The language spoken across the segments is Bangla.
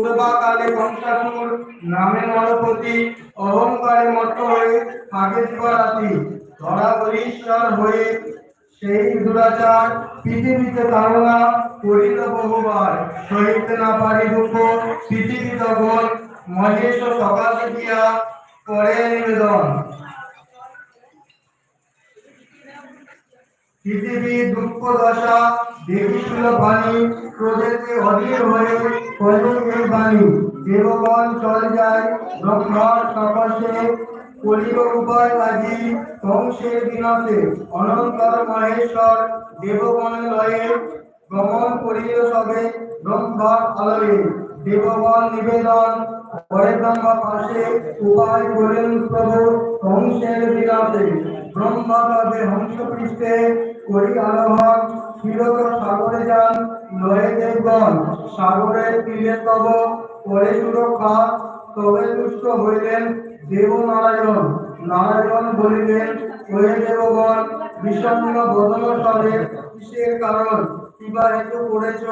পূর্বাকালে কংসাসুর নামে নরপতি, অহংকারে মত হয়ে থাকে দিবারাতি ধরা বলীশ্বর হয়ে সেই দুরাচার পৃথিবীতে ধারণা করিল বহুবার। সহিতে না পারি দুঃখ পৃথিবী তখন মহেশ সকাল দিয়া করে নিবেদন। পৃথিবীর দুঃখ দশা দেখিছিল বাণী ক্রোধেতে অধীর হয়ে এই বাণী। দেবগণ চল যায় ব্রহ্মার সকাশে কলিব উপায় আজি কংসের বিনাশে। অনন্তর মহেশ্বর দেবগণ লয়ে গমন করিল সবে ব্রহ্মার আলয়ে। দেবগণ নিবেদন পরে ব্রহ্মা পাশে উপায় করেন প্রভু কংসের বিনাশে। ব্রহ্মা হংস পৃষ্ঠে করি আলোহন ক্ষীরত সাগরে যান লয়ে দেবগণ। সাগরের তীরে তব করে সুরক্ষা, তবে তুষ্ট হইলেন দেব নারায়ণ নারায়ণ বলিলেন, ওহে দেবগণ বিষণ্ণ বদন সবে কিসের কারণ? কিবা হেতু করেছ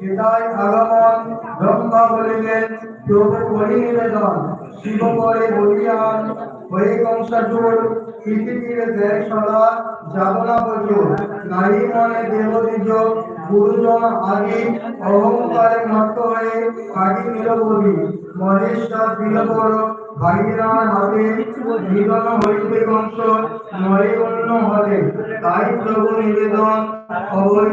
এটাই আগমন। ব্রহ্মা বলিলেন প্রভু করি নিবেদন শিব করে বলিয়ান। হয়ে কংসাসুর পৃথিবীর দেয় সদা যাবনা বচু নারী মনে দেব দ্বিজ, গুরুজন আদি অহংকারে মত্ত হয়ে কাটি নিরবধি। মহেশ্বর দিল বড় ভাগিনার হাতে, নিধন হইতে কংস, নরে অন্য হলে। তাই প্রভু নিবেদন অভয়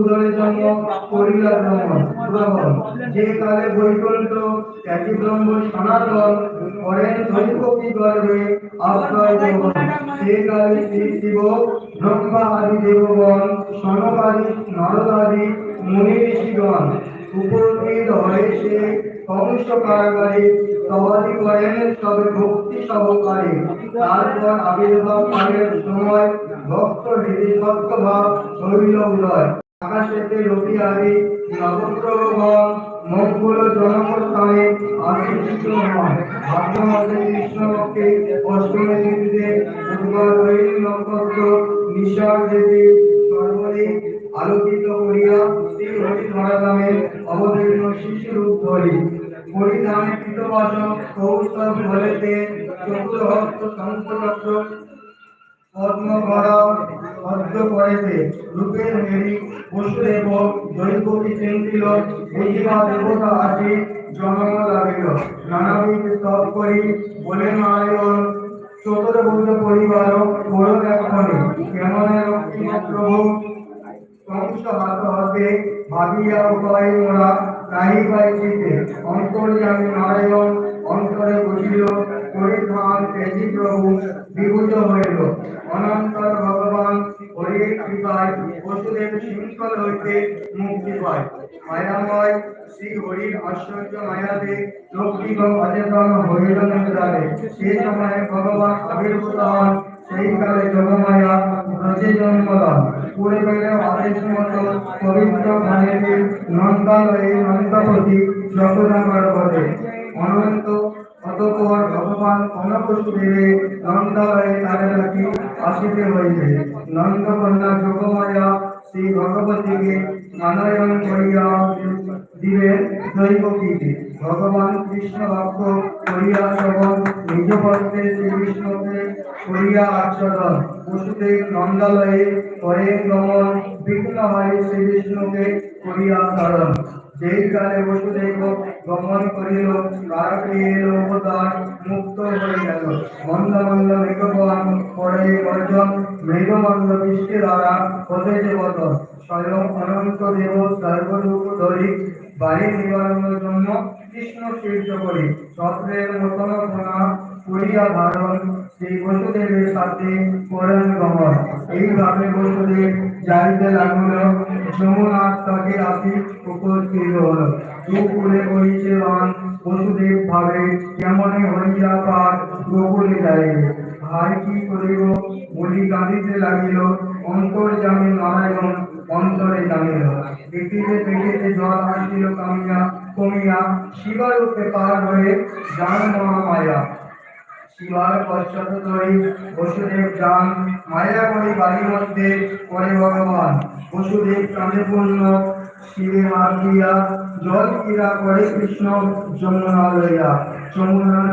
দৈব উদয়ের জন্য ভ্রমণ ভ্রমণ যে কালে বৈকুণ্ঠ একই সনাতন করেন দৈবকী গর্ভে আশ্রয় দেবন সে কালে শ্রী শিব ব্রহ্মা আদি দেবগণ সনকাদি নরদাদি মুনি ঋষিগণ উপস্থিত হয়ে সে কংস কারাগারে সবাদি করেন তবে ভক্তি সহকারে। তারপর আবির্ভাব কালের সময় ভক্ত হৃদয় ভক্ত ভাব হইল উদয়। আকাশেতে রবি আদি নবগ্রহগণ মঙ্গল জনকস্থানে আশীর্ষিত হয় ভাদ্রমাসে কৃষ্ণপক্ষে অষ্টমী তিথিতে নক্ষত্র, নিশার দেবী সর্বদিক আলোকিত করিয়া শ্রী হরি ধরাধামে অবতীর্ণ শিশু রূপ ধরি। পরিধানে কৃতবাস কৌস্তব বলেতে চতুর্হস্ত শঙ্খচক্র পদ্মকরা অর্ধ করেছে রূপের মেরি বসুদেব দৈবকী পরিবার ভাবিয়া উপায় মোরা নারায়ণ, অন্তরে বসিল, পরিধান প্রভু, বিভূত হইল। অনন্তর ভগবান হরির কৃপায় বসুদেব শৃঙ্খল হইতে মুক্তি পায়। মায়াময় শ্রী হরির আশ্চর্য মায়াতে লক্ষ্মীগণ অচেতন হইল নিদ্রারে সে সময়ে ভগবান আবির্ভূত হন সেই কালে যোগমায়া ব্রজে জন্মলাম পবিত্র ভানেতে নন্দালয়ে নন্দপতি যশোদাঙ্গর বলে অনন্ত অতঃপর ভগবান অনবসুদেবে নন্দালয়ে তাদের নাকি আসিতে হইবে। নন্দকন্যা যোগমায়া শ্রী ভগবতীকে মানয়ন করিয়া দিবেন দৈবকীকে ভগবান কৃষ্ণ ভক্ত করিয়া শ্রবণ নিজ ভক্তে শ্রীকৃষ্ণকে করিয়া আচরণ বসুদেব নন্দালয়ে করে গমন বিঘ্ন হয় শ্রীকৃষ্ণকে করিয়া শরণ যেই কালে বসুদেব গমন করিল এলো অবতার, মুক্ত হয়ে গেল। মন্দ মন্দ মেঘবান পরে গর্জন মেঘমন্দ বৃষ্টি দ্বারা হতে দেবত। স্বয়ং অনন্ত দেব সর্বরূপ ধরি, বাড়ি নিবারণের জন্য কৃষ্ণ সৃষ্ট করি। ছত্রের মতন কোনা করিয়া ধারণ সেই বসুদেবের সাথে করেন গমন। এইভাবে বসুদেব যাইতে লাগল যমুনার তটে আসি উপস্থিত হল দুপুরে বইছে বান বসুদেব ভাবে কেমনে হইয়া পার গোকুলে যায় ভাই কি করিব? বলি কাঁদিতে লাগিল, অন্তর জামে নারায়ণ অন্তরে জামিল দেখিতে দেখিতে জল আসিল কামিয়া, কমিয়া শিবার উঠে পার হয়ে যান মহামায়া। শিবার পশ্চাৎ ধরে বসুদেব যান মায়া করি বাড়ির মধ্যে করে ভগবান। বসুদেব প্রাণে পূর্ণ শিবে হাত দিয়া, জল ক্রীড়া করে কৃষ্ণ যমুনা লইয়া। যমুনার